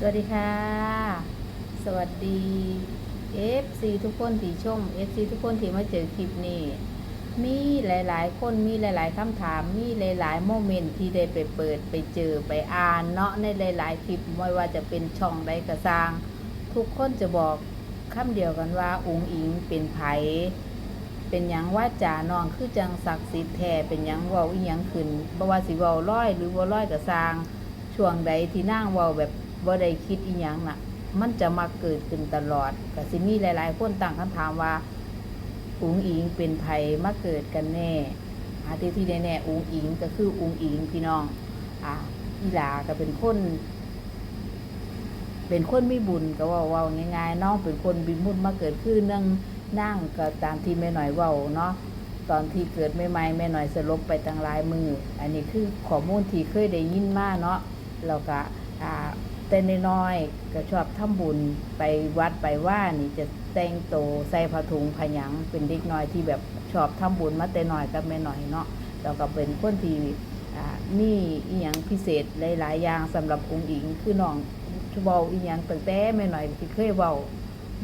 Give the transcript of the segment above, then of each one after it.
สวัสดีค่ะ สวัสดี FC ทุกคนที่ชม FC ทุกคนที่มาเจอคลิปนี้ มีหลาย ๆ คนมีหลาย ๆคำถาม มีหลาย ๆ โมเมนต์ที่ได้ไปเปิดไปเจอไปอ่านเนาะในหลาย ๆ คลิปไม่ว่าจะเป็นช่องใดกระซาง ทุกคนจะบอกคำเดียวกันว่าองค์อิงเป็นไผเป็นยังว่าจ่านองคือจังศักดิ์สิทธิ์แท้เป็นยังว้าอีหยังขึ้นบ่ว่าสิว้าร้อยหรือบ่ร้อยก็สร้างช่วงใดที่นางว้าแบบ บ่ได้คิดอีหยังน่ะ มันจะมาเกิดขึ้นตลอดก็สิมีหลายๆ คนตั้งคำถามว่าอุงอิงเป็นไผมาเกิดกันแน่อาที่ที่แน่ๆอุงอิงก็คืออุงอิงพี่น้อง อ่าอีหลาก็เป็นคน เป็นคนมีบุญก็ว่าว่าง่ายๆน้องเป็นคนบิมุนมาเกิดขึ้นนั่งนั่งก็ตามที่แม่หน่อยว้าเนาะตอนที่เกิดใหม่แม่หน่อยสลบไปตั้งหลายมือ อันนี้คือข้อมูลที่เคยได้ยินมาเนาะแล้วก็อ่า แต่น้อยๆก็ชอบทำบุญไปวัดไปว่านี่จะแต่งโตใส่ผ้าถุงผาหยังเป็นเด็กน้อยที่แบบชอบทำบุญมาแต่น้อยกับแม่หน่อยเนาะแล้วก็เป็นคนที่อ่ามีอีหยังพิเศษหลายๆอย่างสำหรับองค์อิงคือน้องเว้าอีหยังตั้งแต่แม่หน่อยที่เคยเว้า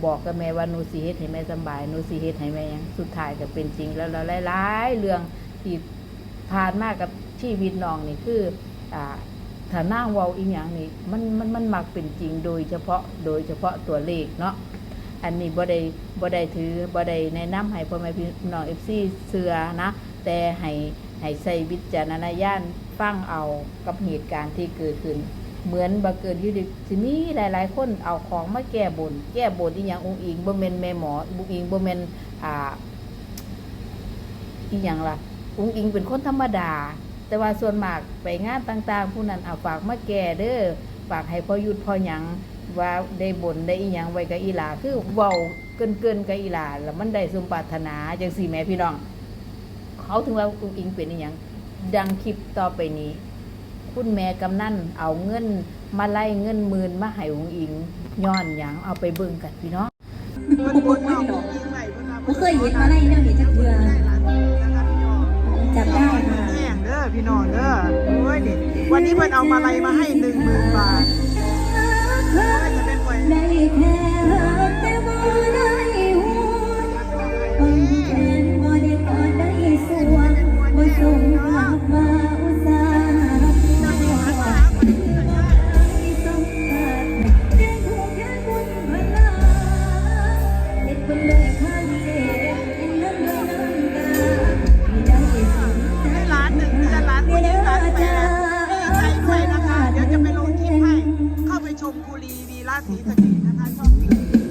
บอกกับแม่ว่าหนูสิเฮ็ดให้แม่สบายหนูสิเฮ็ดให้แม่ยังสุดท้ายก็เป็นจริงแล้วแล้วหลายๆเรื่องที่ผ่านมากับชีวิตน้องนี่คืออ่า ถ้านั่งเว้าอีหยังนี่มันมันมันมักเป็นจริงโดยเฉพาะโดยเฉพาะตัวเลขเนาะอันนี้บ่ได้บ่ได้ถือบ่ได้แนะนำให้พ่อแม่พี่น้อง FC เชื่อนะ แต่ให้ให้ใช้วิจารณญาณฟังเอากับเหตุการณ์ที่เกิดขึ้น เหมือนบังเกิดอยู่ดิสิมีหลาย ๆ คนเอาของมาแก้บน แก้บนอีหยังองค์อิงบ่แม่นแม่หมอองค์อิงบ่แม่นอ่าอีหยังล่ะองค์อิงเป็นคนธรรมดา แต่ว่าส่วนมากไปงานต่างๆ ผู้นั้นเอาฝากมาแก้เด้อฝากให้พ่อยุดพ่อหยังว่าได้บนได้อีหยังไว้กับอีหลาคือเว้าเกินๆกับอีหลาแล้วมันได้สมปรารถนาจังซี่แม่พี่น้อง เขาถึงว่าองค์อิงเป็นอีหยังดังคลิปต่อไปนี้ คุณแม่กำนันเอาเงินมาไล่เงินหมื่นมาให้องอิงย้อนหยังเอาไปเบิ่งกันพี่น้องเพิ่นบ่น้องยิงไว้เพิ่นว่าบ่เคยเห็นมาไล่แนวนี้จักเทื่อได้หลานนะคะพี่อจับได้ค่ะ พี่น้องเด้อโอ้ยนี่วันนี้เพิ่นเอามาลัยมาให้10,000บาทโอ้ยจะเป็นไว้ได้แค่รั ชมคุรีวีราศีสะเกษนะคะช่องนี้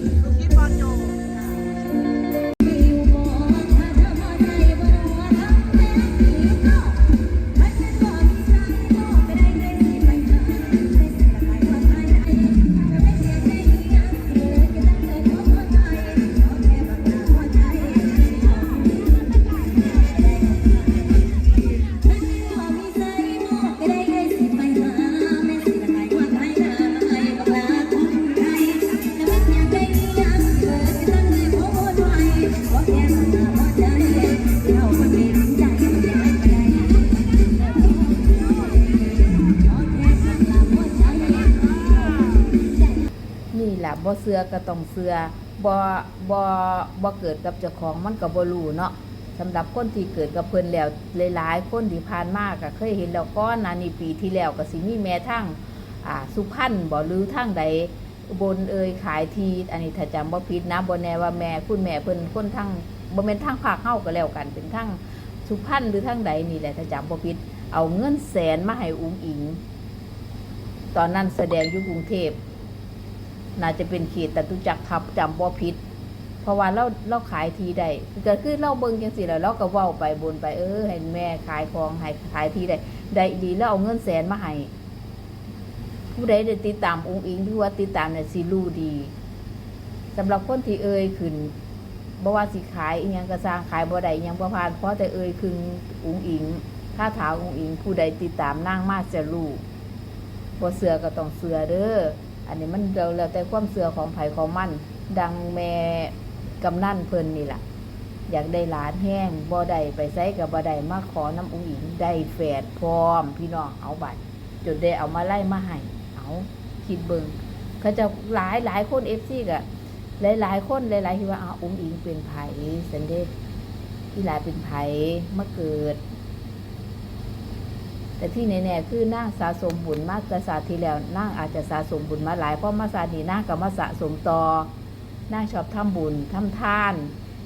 อก็ต้องเสือบ่บ่บ่เกิดกับเจ้าของมันก็บ่รู้เนาะสำหรับคนที่เกิดกับเพิ่นแล้วหลายๆคนที่ผ่านมาก็เคยเห็นแล้วก้อนนานี่ปีที่แล้วก็สิมีแม่ทั้งอ่าสุพรรณบ่หรือทั้งใดบนเอ่ยขายทีอันนี้ถ้าจำบ่ผิดนะบ่แน่ว่าแม่คุณแม่เพิ่นคนทั้งบ่แม่นทั้งภาคเฮาก็แล้วกันเป็นทั้งสุพรรณหรือทั้งใดนี่แหละถ้าจำบ่ผิดเอาเงินแสนมาให้อุ้งอิง ตอนนั้นแสดงอยู่กรุงเทพ น่าจะเป็นเขตแต่ตุจักรทับจำบ่ผิดเพราะว่าเราเราขายทีได้ก็คือเราเบิ่งจังซี่แล้วเราก็เว้าไปบนไปเออให้แม่ขายของให้ขายทีได้ได้ดีแล้วเอาเงินแสนมาให้ผู้ใดได้ติดตามองค์อิงที่ว่าติดตามเนี่ยสิรู้ดีสำหรับคนที่เอ่ยขึ้นบ่ว่าสิขายอีหยังก็สร้างขายบ่ได้อีหยังบ่ผ่านเพราะแต่เอ่ยขึ้นองค์อิงถ้าถามองค์อิงผู้ใดติดตามนางมาจะรู้บ่เสือก็ต้องเสือเด้อ อันนี้มันเราแล้วแต่ความเสือของไผ่ของมัน ดังแม่กำนันเพลินนี่แหละอยากได้หลานแห้งบ่ได้ไปไสกับบ่ได้มาขอน้ำองค์หญิงได้แฝดพร้อม พี่น้องเอาบัตรจนได้เอามาไล่มาให้เอาคิดเบิงเขาจะหลายหลายคนเอฟซีกะหลายหลายคนหลายหลายที่ว่าอ้าวอุ้งอิงเป็นไผ่สันเดชอีหลาเป็นไผ่มาเกิด แต่ที่แน่ๆคือนางสะสมบุญมากกษัตริย์ที่แล้วนางอาจจะสะสมบุญมาหลายเพราะมาสาดีนางกับมาสะสมต่อนางชอบทำบุญทำทาน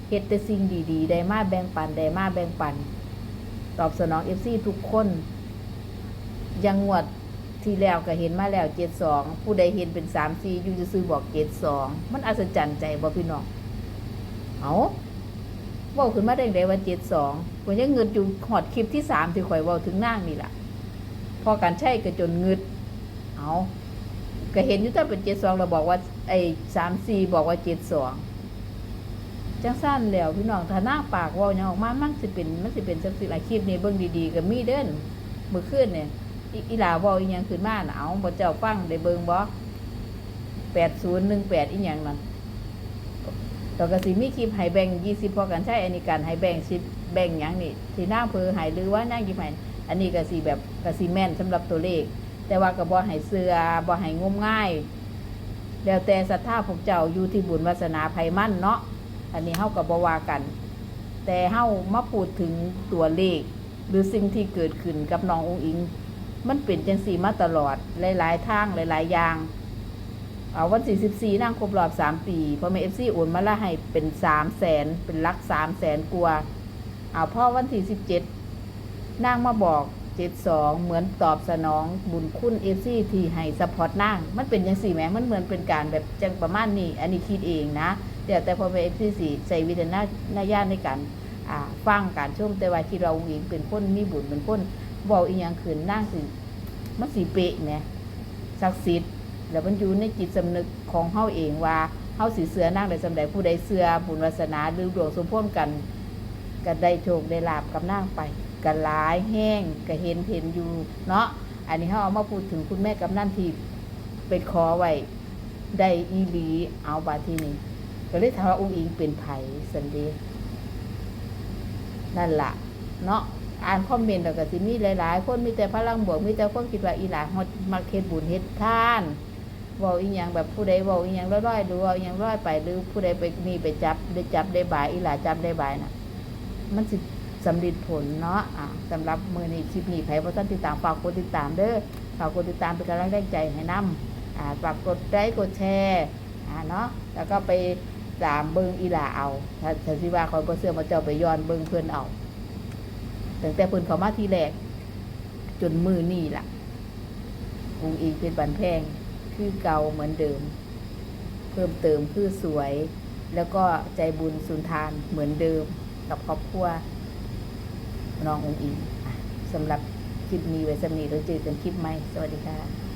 เฮ็ดแต่สิ่งดีๆ ได้มาแบ่งปันได้มาแบ่งปัน ตอบสนองเอฟซีทุกคนยังงวดที่แล้วก็เห็นมาแล้วเจ็ดสองผู้ใดเห็นเป็นสามสี่ยูจะซื้อบอกเจ็ดสองมันอัศจรรย์ใจบ่พี่น้องเอาบอกขึ้นมาได้ไงว่าเจ็ดสองผมยังเงินอยู่หอดคลิปที่สามที่ข่อยว่าถึงนางนี่แหละ อการใช้ก็จนงิดเอาก็เห็นอยู่แต่เป็นเจ็ดสองเราบอกว่า ไอ้สามสี่บอกว่าเจ็ดสองจังสั้นแล้วพี่น้องถ้าหน้าปากว่าอย่างออกมามันสิเป็นมันสิเป็นสักสิหลายคลิปนี้เบิ่งดีๆก็มีเด้นมือขึ้นเนี่ยอีหลาบอกอีหยังขึ้นมานเอาบ่เจ้าฟังได้เบิ่งบ่แปดศูนย์หนึ่งแปดอีหยังนั่นต่อกระสิมีคลิปให้แบ่งยี่สิบพอกันใช้อันนี้การให้แบ่งสิบแบ่งหยังนี่ที่หน้าเพอให้หรือว่าหน้ายิบให้ อันนี้ก็สีแบบก็สีแม่นสำหรับตัวเลข แต่ว่าก็บ่ให้เสือบ่ให้งมง่าย แล้วแต่ศรัทธาพวกเจ้าอยู่ที่บุญวาสนาภัยมั่นเนาะอันนี้เฮากับบ่ว่ากัน แต่เฮามาพูดถึงตัวเลข หรือสิ่งที่เกิดขึ้นกับน้ององค์อิง มันเป็นจังสีมาตลอดหลายๆทางหลายๆอย่างเอาวันที่ 14นั่งครบรอบ 3 ปีพอเมเอฟซีอุ่นมาละให้เป็น3 0 0แสนเป็นลัก3 0 0แสนกว่าเอาพ่อวันที่ 17 นางมาบอกเจ็ดสองเหมือนตอบสนองบุญคุณเอซี่ที่ให้สปอร์ตนาง มันเป็นยังสี่แม้มันเหมือนเป็นการแบบจังประมาณนี้ อันนี้คิดเองนะเดี๋ยวแต่พอไปเอซี่สี่ใส่วิจารณญาณในการฟังการช่วงแต่ว่าที่เราหญิงเป็นคนมีบุญเป็นคนบอกอีกอย่างขืนนางสิมันสีเปะเนี่ยศักดิ์สิทธิ์แล้วมันอยู่ในจิตสำนึกของเฮาเองว่าเฮาสีเสือนางได้สำแดงผู้ใดเสือบุญวาสนาหรือดวงสมพงษ์กันก็ได้โชคได้ลาบกับนางไป ก็หลายแห้งก็เห็นเห็นอยู่เนาะอันนี้เฮาเอามาพูดถึงคุณแม่กับนั่นที่ไปขอไว้ได้อีหลีเอาบาที่นี่ก็เลยถามว่าองค์อิงเป็นไผ่สันเดย์นั่นล่ะเนาะอ่านคอมเมนต์แล้วก็สิมีหลายๆ คนมีแต่พลังบวกมีแต่คนคิดว่าอีหลาฮอดมักเฮ็ดบุญเฮ็ดทานเว้าอีหยังแบบผู้ใดเว้าอีหยังร้อยๆหรือว้าอีหยังร้อยไปหรือผู้ใดไปนี่ไปจับได้จับได้บายอีหลาจับได้บายน่ะ มันสิ สำลิดผลเนาะอ่าสำหรับมือนี้คลิปนี้ใครบ่ทันติดตามฝากกดติดตามเด้อฝากกดติดตามเป็นกำลังแรงใจให้นํอ่าฝากกดไลค์กดแชร์อ่าเนาะแล้วก็ไปตามเบิงอีหลาเอาถ้าถ้าสิว่าคอยบ่เชื่อมาเจ้าไปย้อนเบิงเพิ่นเอาตั้งแต่เพิ่นเขามาทีแรก จนมือนี่ล่ะองค์อีกเป็นบันแพงคือเก่าเหมือนเดิม เพิ่มเติมคือสวย แล้วก็ใจบุญสุนทานเหมือนเดิมกับครอบครัว น้ององค์อิงสำหรับคลิปนี้ไว้สำนีเราเจอกันคลิปใหม่ สวัสดีค่ะ